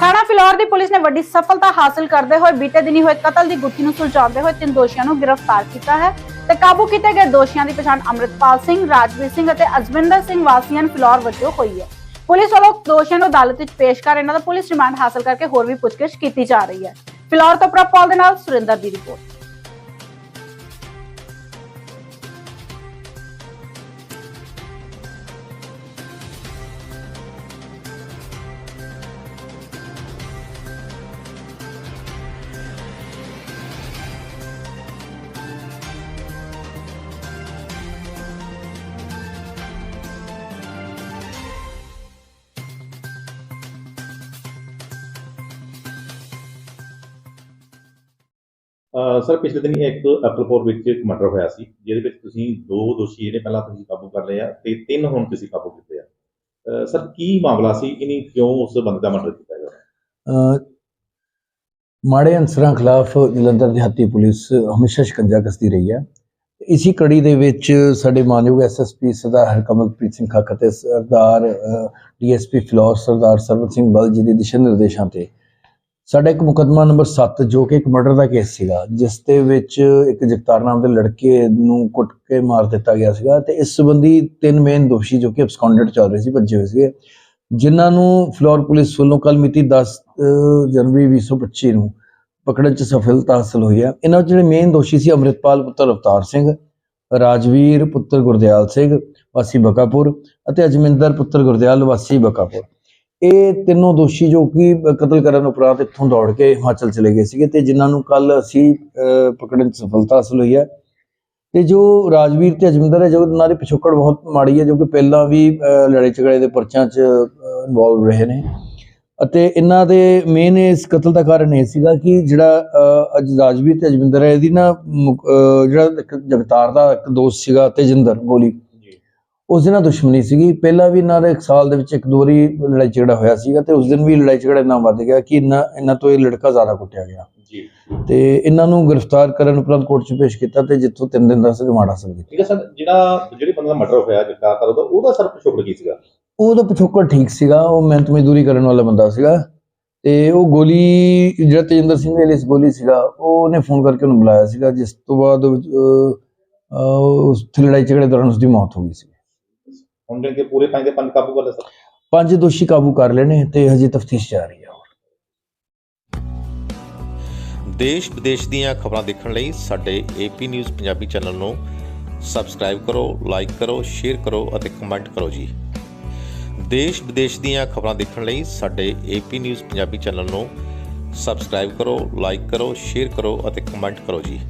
ਥਾਣਾ ਫਿਲੌਰ ਦੀ ਪੁਲਿਸ ਨੇ ਵੱਡੀ ਸਫਲਤਾ ਹਾਸਲ ਕਰਦੇ ਹੋਏ ਬੀਤੇ ਦਿਨੀ ਹੋਏ ਕਤਲ ਦੀ ਗੁੱਥੀ ਨੂੰ ਸੁਲਝਾਉਂਦੇ ਹੋਏ ਤਿੰਨ ਦੋਸ਼ੀਆਂ ਨੂੰ ਗ੍ਰਿਫਤਾਰ ਕੀਤਾ ਹੈ ਤੇ ਕਾਬੂ ਕੀਤੇ ਗਏ ਦੋਸ਼ੀਆਂ ਦੀ ਪਛਾਣ ਅੰਮ੍ਰਿਤਪਾਲ ਸਿੰਘ, ਰਾਜਵੀਰ ਸਿੰਘ ਅਤੇ ਅਜਵਿੰਦਰ ਸਿੰਘ ਵਾਸੀਆਂ ਫਿਲੌਰ ਵਜੋਂ ਹੋਈ ਹੈ। ਪੁਲਿਸ ਵੱਲੋਂ ਦੋਸ਼ੀਆਂ ਨੂੰ ਅਦਾਲਤ ਵਿੱਚ ਪੇਸ਼ ਕਰ ਇਹਨਾਂ ਦਾ ਪੁਲਿਸ ਰਿਮਾਂਡ ਹਾਸਲ ਕਰਕੇ ਹੋਰ ਵੀ ਪੁੱਛਗਿੱਛ ਕੀਤੀ ਜਾ ਰਹੀ ਹੈ। ਫਿਲੌਰ ਤੋਂ ਪ੍ਰਭਪਾਲ ਦੇ ਨਾਲ ਸੁਰਿੰਦਰ ਦੀ ਰਿਪੋਰਟ ਸਰ, ਪਿਛਲੇ ਦਿਨ ਇੱਕ ਅਕਲਪੁਰ ਵਿੱਚ ਇੱਕ ਮਰਡਰ ਹੋਇਆ ਸੀ, ਜਿਹਦੇ ਵਿੱਚ ਤੁਸੀਂ ਦੋ ਦੋਸ਼ੀ ਜਿਹੜੇ ਪਹਿਲਾਂ ਤੁਸੀਂ ਕਾਬੂ ਕਰ ਲਏ ਆ ਤੇ ਤਿੰਨ ਹੁਣ ਤੁਸੀਂ ਕਾਬੂ ਕੀਤੇ ਆ। ਸਰ, ਕੀ ਮਾਮਲਾ ਸੀ? ਇਹਨੇ ਕਿਉਂ ਉਸ ਬੰਦੇ ਦਾ ਮਰਡਰ ਕੀਤਾ ਗਿਆ? ਮਾੜੇ ਅਨਸਰਾਂ ਖਿਲਾਫ ਜਲੰਧਰ ਦਿਹਾਤੀ ਪੁਲਿਸ ਹਮੇਸ਼ਾ ਸ਼ਿਕੰਜਾ ਕੱਸਦੀ ਰਹੀ ਹੈ। ਇਸੀ ਕੜੀ ਦੇ ਵਿੱਚ ਸਾਡੇ ਮਾਨਯੋਗ ਐਸਐਸਪੀ ਸਰਦਾਰ ਹਰਕਮਲਪ੍ਰੀਤ ਸਿੰਘ ਖੱਕ ਅਤੇ ਸਰਦਾਰ ਡੀਐਸਪੀ ਫਲੋਰ ਸਰਦਾਰ ਸਰਵਤ ਸਿੰਘ ਬਲ ਜੀ ਦੇ ਦਿਸ਼ਾ ਨਿਰਦੇਸ਼ਾਂ ਤੇ ਸਾਡਾ ਇੱਕ ਮੁਕੱਦਮਾ ਨੰਬਰ 7 ਜੋ ਕਿ ਇੱਕ ਮਰਡਰ ਦਾ ਕੇਸ ਸੀਗਾ ਜਿਸ ਦੇ ਵਿੱਚ ਇੱਕ ਜਗਤਾਰ ਨਾਮ ਦੇ ਲੜਕੇ ਨੂੰ ਕੁੱਟ ਕੇ ਮਾਰ ਦਿੱਤਾ ਗਿਆ ਸੀਗਾ ਤੇ ਇਸ ਸੰਬੰਧੀ ਤਿੰਨ ਮੇਨ ਦੋਸ਼ੀ ਜੋ ਕਿ ਅਬਸਕੌਂਡਡ ਚੱਲ ਰਹੇ ਸੀ ਭੱਜੇ ਹੋਏ ਸੀਗੇ ਜਿਨ੍ਹਾਂ ਨੂੰ ਫਲੋਰ ਪੁਲਿਸ ਵੱਲੋਂ ਕੱਲ ਮਿਤੀ 10 ਅ, ਜਨਵਰੀ 2025 ਨੂੰ ਪਕੜਨ 'ਚ ਸਫਲਤਾ ਹਾਸਲ ਹੋਈ ਹੈ। ਇਹਨਾਂ ਵਿੱਚ ਜਿਹੜੇ ਮੇਨ ਦੋਸ਼ੀ ਸੀ ਅੰਮ੍ਰਿਤਪਾਲ ਪੁੱਤਰ ਅਵਤਾਰ ਸਿੰਘ ਰਾਜਵੀਰ ਪੁੱਤਰ ਗੁਰਦਿਆਲ ਸਿੰਘ ਵਾਸੀ ਬਕਾਪੁਰ ਅਤੇ ਅਜਮਿੰਦਰ ਪੁੱਤਰ ਗੁਰਦਿਆਲ ਵਾਸੀ ਬਕਾਪੁਰ। ਇਹ ਤਿੰਨੋਂ ਦੋਸ਼ੀ ਜੋ ਕਿ ਕਤਲ ਕਰਨ ਉਪਰੰਤ ਇੱਥੋਂ ਦੌੜ ਕੇ ਹਿਮਾਚਲ ਚਲੇ ਗਏ ਸੀਗੇ ਤੇ ਜਿਨ੍ਹਾਂ ਨੂੰ ਕੱਲ ਅਸੀਂ ਪਕੜਨ 'ਚ ਸਫਲਤਾ ਹਾਸਲ ਹੋਈ ਹੈ। ਤੇ ਜੋ ਰਾਜਵੀਰ ਤੇ ਅਜਮਿੰਦਰ ਹੈ ਜੋ ਇਹਨਾਂ ਦੀ ਪਿਛੋਕੜ ਬਹੁਤ ਮਾੜੀ ਹੈ ਜੋ ਕਿ ਪਹਿਲਾਂ ਵੀ ਅ, ਲੜਾਈ ਝਗੜੇ ਦੇ ਪਰਚਾਂ 'ਚ ਇਨਵੋਲਵ ਰਹੇ ਨੇ। ਅਤੇ ਇਹਨਾਂ ਦੇ ਮੇਨ ਇਸ ਕਤਲ ਦਾ ਕਾਰਨ ਇਹ ਸੀਗਾ ਕਿ ਜਿਹੜਾ ਅੱਜ ਰਾਜਵੀਰ ਤੇ ਅਜਮਿੰਦਰ ਹੈ ਇਹਦੀ ਨਾ ਮੁਕ- ਜਿਹੜਾ ਇੱਕ ਜਗਤਾਰ ਦਾ ਇੱਕ ਦੋਸਤ ਸੀਗਾ ਤੇਜਿੰਦਰ ਗੋਲੀ। ਉਸ ਦਿਨ ਦੁਸ਼ਮਣੀ ਸੀਗੀ। ਪਹਿਲਾਂ ਵੀ ਇਹਨਾਂ ਦਾ ਇੱਕ ਸਾਲ ਦੇ ਵਿੱਚ ਇੱਕ ਦੋ ਵਾਰੀ ਲੜਾਈ ਝਗੜਾ ਹੋਇਆ ਸੀਗਾ ਤੇ ਉਸ ਦਿਨ ਵੀ ਲੜਾਈ ਝਗੜਾ ਇੰਨਾ ਵੱਧ ਗਿਆ ਕਿ ਇਹਨਾਂ ਇਹਨਾਂ ਤੋਂ ਇਹ ਲੜਕਾ ਜ਼ਿਆਦਾ ਕੁੱਟਿਆ ਗਿਆ। ਜੀ। ਤੇ ਇਹਨਾਂ ਨੂੰ ਗ੍ਰਿਫਤਾਰ ਕਰਨ ਉਪਰੰਤ ਕੋਰਟ 'ਚ ਪੇਸ਼ ਕੀਤਾ ਤੇ ਜਿੱਥੋਂ ਤਿੰਨ ਦਿਨ ਦਾ ਰਿਮਾਂਡ ਹਾਸਲ ਕੀਤਾ। ਠੀਕ ਹੈ ਸਰ ਜਿਹੜਾ ਜਿਹੜੇ ਬੰਦੇ ਦਾ ਮਰਡਰ ਹੋਇਆ ਜਗਤਾਰ ਕਰ ਉਹਦਾ ਉਹਦਾ ਸਰ ਪਿਛੋਕੜ ਕੀ ਸੀਗਾ? ਉਹਦਾ ਪਿਛੋਕੜ ਠੀਕ ਸੀਗਾ ਉਹ ਮਿਹਨਤ ਮਜ਼ਦੂਰੀ ਕਰਨ ਵਾਲਾ ਬੰਦਾ ਸੀਗਾ ਤੇ ਉਹ ਗੋਲੀ ਜਿਹੜਾ ਤੇਜਿੰਦਰ ਸਿੰਘ ਦੇ ਇਸ ਗੋਲੀ ਸੀਗਾ ਉਹਨੇ ਫੋਨ ਕਰਕੇ ਉਹਨੂੰ ਬੁਲਾਇਆ ਸੀਗਾ ਜਿਸ ਤੋਂ ਬਾਅਦ ਉਸ ਲੜਾਈ ਝਗੜੇ ਦੌਰਾਨ ਉਸਦੀ ਮੌਤ ਹੋ ਗਈ ਸੀ। ਹੁਣ ਜਿਹੜੇ ਪੂਰੇ ਪੰਜ ਦੇ ਪੰਜ ਕਾਬੂ ਕਰ ਲਏ ਸਰ। ਪੰਜ ਦੋਸ਼ੀ ਕਾਬੂ ਕਰ ਲਏ ਨੇ ਤੇ ਹਜੇ ਤਫਤੀਸ਼ ਜਾਰੀ ਹੈ ਦੇਸ਼ ਵਿਦੇਸ਼ ਦੀਆਂ ਖਬਰਾਂ ਦੇਖਣ ਲਈ ਸਾਡੇ ਏਪੀ ਨਿਊਜ਼ ਪੰਜਾਬੀ ਚੈਨਲ ਨੂੰ ਸਬਸਕ੍ਰਾਈਬ ਕਰੋ ਲਾਈਕ ਕਰੋ ਸ਼ੇਅਰ ਕਰੋ ਅਤੇ ਕਮੈਂਟ ਕਰੋ ਜੀ। ਦੇਸ਼ ਵਿਦੇਸ਼ ਦੀਆਂ ਖਬਰਾਂ ਦੇਖਣ ਲਈ ਸਾਡੇ ਏਪੀ ਨਿਊਜ਼ ਪੰਜਾਬੀ ਚੈਨਲ ਨੂੰ ਸਬਸਕ੍ਰਾਈਬ ਕਰੋ ਲਾਈਕ ਕਰੋ ਸ਼ੇਅਰ ਕਰੋ ਅਤੇ ਕਮੈਂਟ ਕਰੋ ਜੀ।